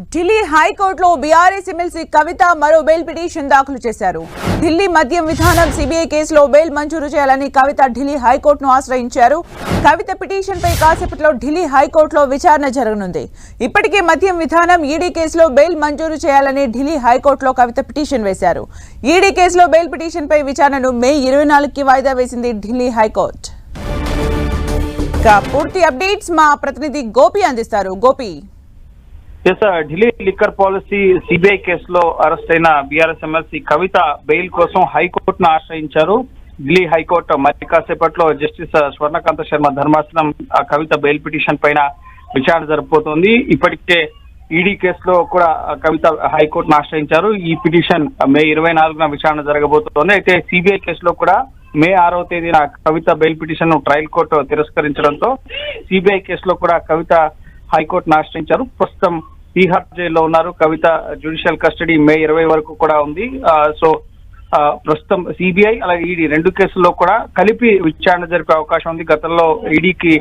ఢిల్లీ హైకోర్టులో BRS MLC కవిత మరో bail petition దాఖలు చేశారు. ఢిల్లీ మద్యం విధానం సిబిఐ కేసులో బెయిల్ మంజూరు చేయాలని కవిత ఢిల్లీ హైకోర్టును ఆశ్రయించారు. కవిత పిటిషన్ పై కాసేపట్లో ఢిల్లీ హైకోర్టులో విచారణ జరగనుంది. ఇప్పటికే మద్యం విధానం ఈడీ కేసులో బెయిల్ మంజూరు చేయాలని ఢిల్లీ హైకోర్టులో కవిత పిటిషన్ వేశారు. ఈడీ కేసులో బెయిల్ పిటిషన్ పై విచారణను మే ఇరవై నాలుగుకి వాయిదా వేసింది ఢిల్లీ హైకోర్టు. పూర్తి అప్డేట్స్ మా ప్రతినిధి గోపి అందిస్తారు. Gopi. Yes Delhi liquor policy CBI కేసులో అరెస్ట్ అయిన బీఆర్ఎస్ ఎమ్మెల్సీ కవిత బెయిల్ కోసం హైకోర్టును ఆశ్రయించారు. ఢిల్లీ హైకోర్టు మరి కాసేపట్లో జస్టిస్ uh, స్వర్ణకాంత శర్మ ధర్మాసనం ఆ కవిత బెయిల్ పిటిషన్ పైన విచారణ జరగబోతోంది ఇప్పటికే ఈడీ కేసులో కూడా కవిత హైకోర్టును ఆశ్రయించారు. ఈ పిటిషన్ మే ఇరవై నాలుగున విచారణ జరగబోతోంది. అయితే సిబిఐ కేసులో కూడా మే ఆరవ తేదీన Kavitha bail petition trial court తిరస్కరించడంతో CBI కేసులో కూడా కవిత హైకోర్టును ఆశ్రయించారు ప్రస్తుతం తీహార్ జైల్లో ఉన్నారు. కవిత జ్యుడిషియల్ కస్టడీ మే ఇరవై వరకు కూడా ఉంది. సో ఆ, ప్రస్తుతం సిబిఐ అలాగే ఈడీ రెండు కేసుల్లో కూడా కలిపి విచారణ జరిపే అవకాశం ఉంది. గతంలో ఈడీకి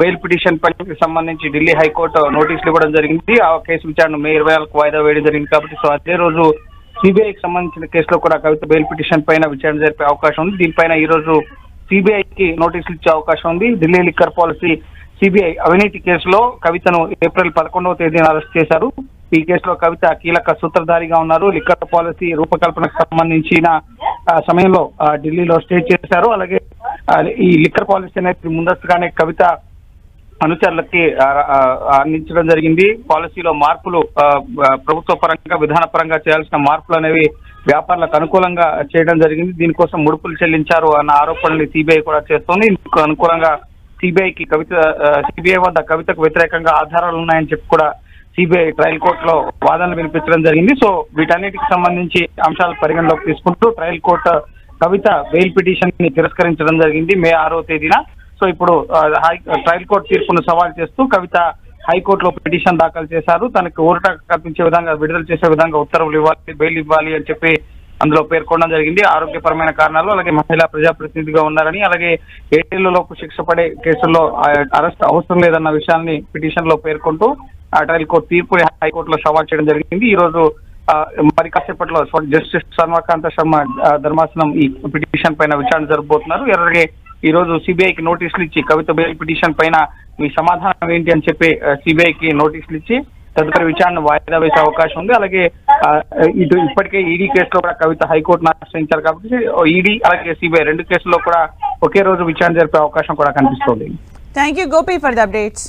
బెయిల్ పిటిషన్ పై సంబంధించి ఢిల్లీ హైకోర్టు నోటీసులు ఇవ్వడం జరిగింది. ఆ కేసు విచారణ మే ఇరవై నాలుగు వాయిదా వేయడం జరిగింది కాబట్టి సో అదే రోజు సిబిఐకి సంబంధించిన కేసులో కూడా కవిత బెయిల్ పిటిషన్ పైన విచారణ జరిపే అవకాశం ఉంది. దీనిపైన ఈ రోజు సిబిఐకి నోటీసులు ఇచ్చే అవకాశం ఉంది. ఢిల్లీ లిక్కర్ పాలసీ సిబిఐ అవినీతి కేసులో కవితను ఏప్రిల్ పదకొండవ తేదీన అరెస్ట్ చేశారు. ఈ కేసులో కవిత కీలక సూత్రధారిగా ఉన్నారు. లిక్కర్ పాలసీ రూపకల్పనకు సంబంధించిన ఆ, సమయంలో ఆ, ఢిల్లీలో స్టే చేశారు. అలాగే ఈ లిక్కర్ పాలసీ అనేది ముందస్తుగానే కవిత అనుచరులకి అందించడం జరిగింది. పాలసీలో మార్పులు ప్రభుత్వ పరంగా విధాన పరంగా చేయాల్సిన మార్పులు అనేవి వ్యాపారులకు అనుకూలంగా చేయడం జరిగింది. దీనికోసం ముడుపులు చెల్లించారు అన్న ఆరోపణలు సిబిఐ కూడా చేస్తోంది. అనుకూలంగా సిబిఐకి కవిత సిబిఐ వద్ద కవితకు వ్యతిరేకంగా ఆధారాలు ఉన్నాయని చెప్పి కూడా సిబిఐ ట్రయల్ కోర్టులో వాదనలు వినిపించడం జరిగింది. సో వీటన్నిటికి సంబంధించి అంశాలు పరిగణలోకి తీసుకుంటూ ట్రయల్ కోర్టు కవిత బెయిల్ పిటిషన్ని తిరస్కరించడం జరిగింది మే ఆరో తేదీన. సో ఇప్పుడు హై ట్రయల్ కోర్టు తీర్పును సవాల్ చేస్తూ కవిత హైకోర్టులో పిటిషన్ దాఖలు చేశారు. తనకు ఊరట కల్పించే విధంగా విడుదల చేసే విధంగా ఉత్తర్వులు ఇవ్వాలి బెయిల్ ఇవ్వాలి అని చెప్పి అందులో పేర్కొనడం జరిగింది. ఆరోగ్యపరమైన కారణాలు అలాగే మహిళా ప్రజాప్రతినిధిగా ఉన్నారని అలాగే ఏడేళ్ళలోపు శిక్ష పడే కేసుల్లో అరెస్ట్ అవసరం లేదన్న విషయాన్ని పిటిషన్లో పేర్కొంటూ ట్రయల్ కోర్టు తీర్పు హైకోర్టులో సవాల్ చేయడం జరిగింది. ఈ రోజు మరి కాసేపట్లో జస్టిస్ శర్మకాంత శర్మ ధర్మాసనం ఈ పిటిషన్ పైన విచారణ జరపబోతున్నారు. అలాగే ఈ రోజు సిబిఐకి నోటీసులు ఇచ్చి కవిత బెయిల్ పిటిషన్ పైన మీ సమాధానం ఏంటి అని చెప్పి సిబిఐకి నోటీసులు ఇచ్చి తదుపరి విచారణ వాయిదా వేసే అవకాశం ఉంది. అలాగే ఇటు ఇప్పటికే ఈడీ కేసులో కూడా కవిత హైకోర్టును ఆశ్రయించారు కాబట్టి ఈడీ అలాగే సిబిఐ రెండు కేసుల్లో కూడా ఒకే రోజు విచారణ జరిపే అవకాశం కూడా కనిపిస్తోంది. Thank you Gopi for the updates